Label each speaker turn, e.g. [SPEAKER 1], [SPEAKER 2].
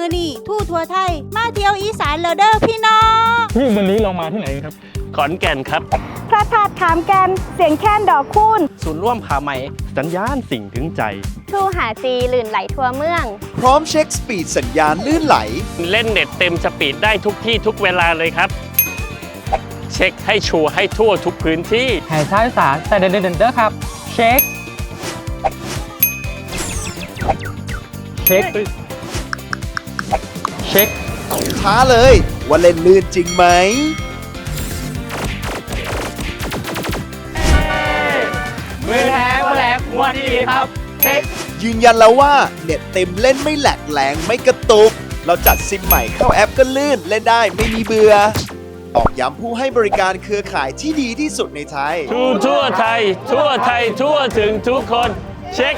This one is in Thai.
[SPEAKER 1] มือนี่ทู่ทัวไทย มาเที่ยวอีสานแล้วเด้อพี่น้อง
[SPEAKER 2] พี่วันนี้เรามาที่ไหนครับ
[SPEAKER 3] ขอนแก่นครับ
[SPEAKER 4] พระธาตุขามแกนเสียงแค้นดอกคูณ
[SPEAKER 3] ศูนย์ร่วมผาไหม
[SPEAKER 2] สัญญาณสิ่งถึงใจ
[SPEAKER 4] ทูหาซีลื่นไหลทั่วเมือง
[SPEAKER 5] พร้อมเช็คสปีดสัญญาณลื่นไหล
[SPEAKER 3] เล่นเน็ตเต็มสปีดได้ทุกที่ทุกเวลาเลยครับ เช็คให้ชัวร์ให้ทั่วทุกพื้นที่
[SPEAKER 6] หายท้ายสารแต่เดินเดินเด้อครับ เช็ค เช็ค เช็ค
[SPEAKER 5] ท้าเลย ว่าเล่นลื่นจริงไหม
[SPEAKER 6] มือแท้ว่าแหลกวันดีครับเช็ค
[SPEAKER 5] ยืนยันแล้วว่า เน็ตเต็มเล่นไม่แหลกแรงไม่กระตุก เราจัดซิมใหม่เข้าแอปก็ลื่นเล่นได้ไม่มีเบื่อออกย้ำผู้ให้บริการเครือข่ายที่ดีที่สุดในไทย
[SPEAKER 3] ทั่วทั่วไทย ทั่วไทยทั่วถึงทุกคน เช็ค